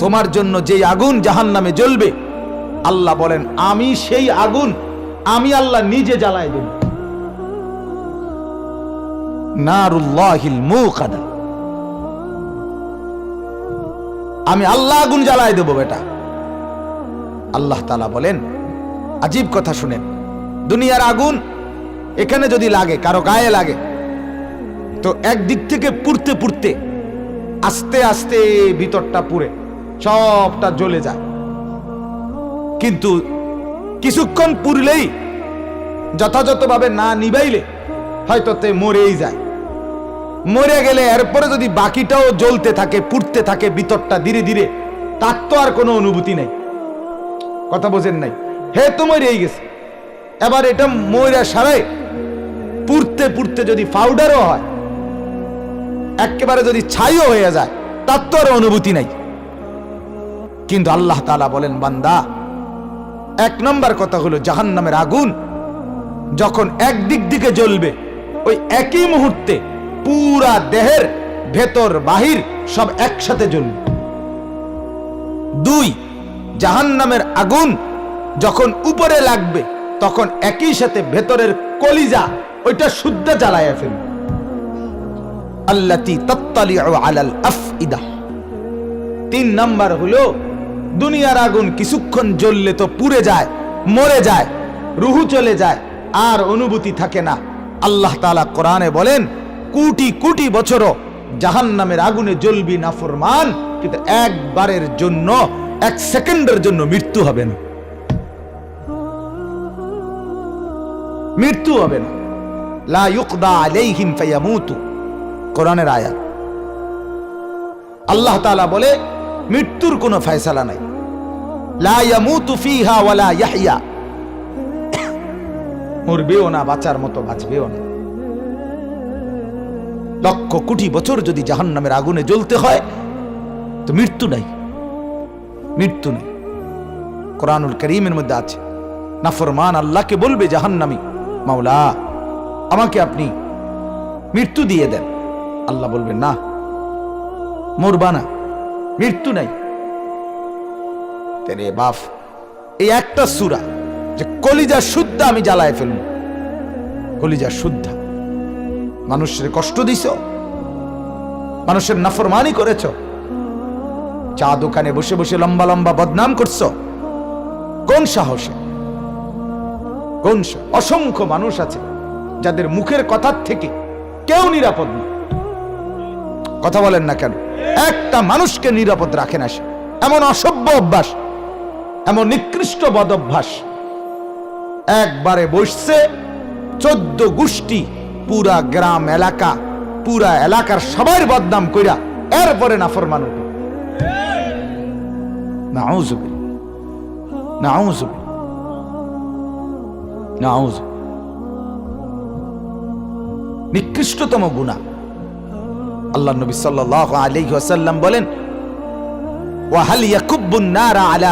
তোমার জন্য যেই আগুন জাহান নামে জ্বলবে, আল্লাহ বলেন, আমি সেই আগুন আমি আল্লাহ নিজে জ্বালাই দেব। আমি আল্লাহ আগুন জ্বালায় দেব, বেটা। আল্লাহ তালা বলেন, আজীব কথা শুনেন, দুনিয়ার আগুন এখানে যদি লাগে, কারও গায়ে লাগে, তো একদিক থেকে পুড়তে পুড়তে আস্তে আস্তে ভিতরটা পুড়ে। সবটা জ্বলে যায়। কিন্তু কিছুক্ষণ পুরলেই যথাযথভাবে না নিবাইলে হয়তো তে মরেই যায়। মরে গেলে এরপরে যদি বাকিটাও জ্বলতে থাকে, পুড়তে থাকে ভিতরটা ধীরে ধীরে, তার তো আর কোনো অনুভূতি নেই। কথা বোঝেন নাই। হে, তো মরেই গেছে। এবার এটা ময়রা সারাই পুড়তে পুড়তে যদি পাউডারও হয়, একেবারে যদি ছাইও হয়ে যায়, তার তো আর অনুভূতি নাই। কিন্তু আল্লাহ তালা বলেন, বান্দা, এক নম্বর কথা হলো জাহান্নামের আগুন যখন একদিক দিকে জ্বলবে, ওই একই মুহূর্তে পুরা দেহের ভেতর, বাহির সব একসাথে জ্বলবে। দুই, জাহান্নামের আগুন যখন উপরে লাগবে, তখন একই সাথে ভেতরের কলিজা ওইটা শুদ্ধ জ্বালায় ফেলবে। আল্লাতি তত্তালিউ আলাল আফইদা। তিন নাম্বার হলো দুনিয়ার আগুন কিছুক্ষণ জ্বললে তো পুড়ে যায়, মরে যায়, রুহু চলে যায়, আর অনুভূতি থাকে না। আল্লাহ তাআলা কোরআনে বলেন, কোটি কোটি বছরও জাহান্নামের আগুনে জ্বলবি না ফরমান, কিন্তু একবারের জন্য, এক সেকেন্ডের জন্য মৃত্যু হবে না। মৃত্যু হবে না। লা ইউকদা আলাইহিম ফায়ামুতু। কোরআনের আয়াত। আল্লাহ তাআলা বলে মৃত্যুর কোনো ফয়সালা নাই। ইয়াহইয়া। মরবেও না, বাঁচার মতো বাঁচবেও না। লক্ষ কোটি বছর যদি জাহান্নামের আগুনে জ্বলতে হয়, তো মৃত্যু নাই। মৃত্যু নেই। কোরআনুল করিমের মধ্যে আছে নাফরমান আল্লাহকে বলবে জাহান্নামি, মাওলা, আমাকে আপনি মৃত্যু দিয়ে দেন। আল্লাহ বলবেন, না, মরবা না। মৃত্যু নাই। তেরে বাপ, এই একটা সুরা যে কলিজা শুদ্ধ আমি জ্বালায় ফেলব। কলিজা শুদ্ধ। মানুষের কষ্ট দিছ? মানুষের নাফরমানি করেছ? চা দোকানে বসে বসে লম্বা লম্বা বদনাম করছ? কোন সাহসে? কোন অসংখ্য মানুষ আছে যাদের মুখের কথার থেকে কেউ নিরাপদ না কথা বলেন না কেন? একটা মানুষকে নিরাপদ রাখে না সে। এমন অসভ্য অভ্যাস, এমন নিকৃষ্ট বদ অভ্যাস একবারে বসছে, চোদ্দ গোষ্ঠী, পুরা গ্রাম, এলাকা, পুরা এলাকার সবার বদনাম কইরা এরপরে নাফরমান উঠে। নিকৃষ্টতম গুণা আল্লাহ নবী সাল্লাল্লাহু আলাইহি ওয়াসাল্লাম বলেন আলা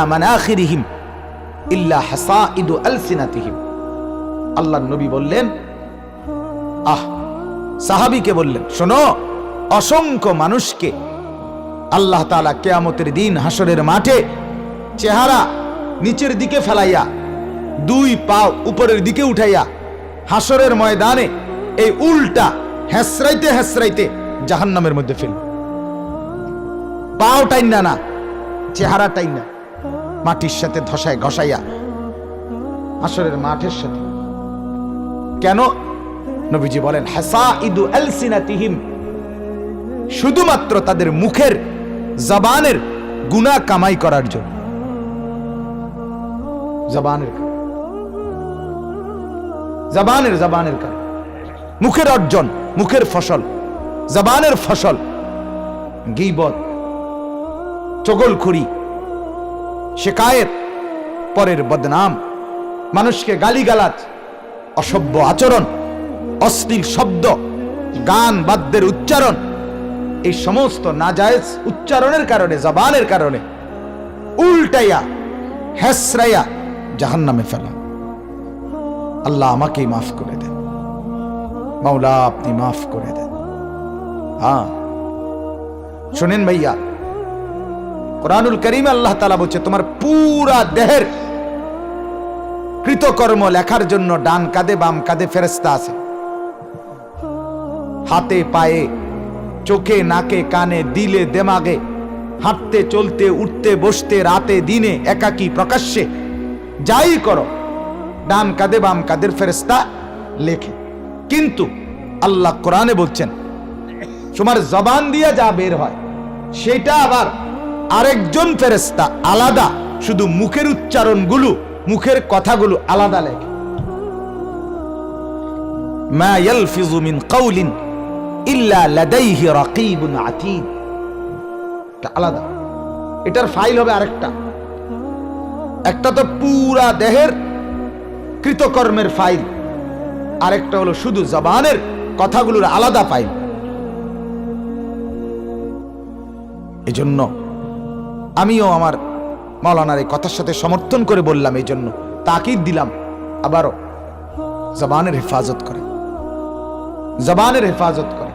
বললেন শোনো, অসংখ্য মানুষকে আল্লাহ কেয়ামতের দিন হাসরের মাঠে চেহারা নিচের দিকে ফেলাইয়া, দুই পা উপরের দিকে উঠাইয়া, হাসরের ময়দানে এই উল্টা হেসরাইতে হেসরাইতে জাহান্নামের মধ্যে ফেল পাও টাইনা না চেহারা টাইনা মাটির সাথে ধসায় ঘষাইয়া হাসরের মাঠের সাথে। কেন? নবীজি বলেন হাসা ইদু আলসিনাতিহিম, শুধুমাত্র তাদের মুখের জবানের গুনাহ কামাই করার জন্য। জবানের জবানের জবানের কারণ। মুখের অর্জন, মুখের ফসল। জবানের ফসল, গিবত চগলখুরি শেকায়েত, পরের বদনাম, মানুষকে গালিগালাজ, অসভ্য আচরণ, অশ্লীল শব্দ, গান বাদ্যের উচ্চারণ, এই সমস্ত নাজায়েজ উচ্চারণের কারণে, জবানের কারণে উল্টাইয়া, হেসরাইয়া জাহান্নামে ফেলা। আল্লাহ আমাকেই মাফ করে দেন। মাওলা আপনি মাফ করে দেন। হ্যাঁ শোনেন ভাইয়া কোরআনুল করিম আল্লাহ তালা বলছে তোমার পুরা দেহের কৃতকর্ম লেখার জন্য ডান কাঁধে বাম কাঁধে ফেরেস্তা আছে হাতে পায়ে চোখে নাকে কানে দিলে দেমাগে হাঁটতে চলতে উঠতে বসতে রাতে দিনে একাকী প্রকাশ্যে যাই করো ডান কাঁধে বাম কাঁধের ফেরেস্তা লেখে কিন্তু আল্লাহ কোরআনে বলছেন তোমার জবান দিয়ে যা বের হয়, সেটা আবার আরেকজন ফেরেস্তা আলাদা, শুধু মুখের উচ্চারণগুলো, মুখের কথাগুলো আলাদা লেখে। আলাদা। এটার ফাইল হবে একটা তো পুরা দেহের কৃতকর্মের ফাইল, আরেকটা হলো শুধু জবানের কথাগুলোর আলাদা ফাইল। এজন্য আমিও আমার মাওলানার এই কথার সাথে সমর্থন করে বললাম এই জন্য তাকিদ দিলাম। আবারও জবানের হেফাজত করে। জবানের হেফাজত করে।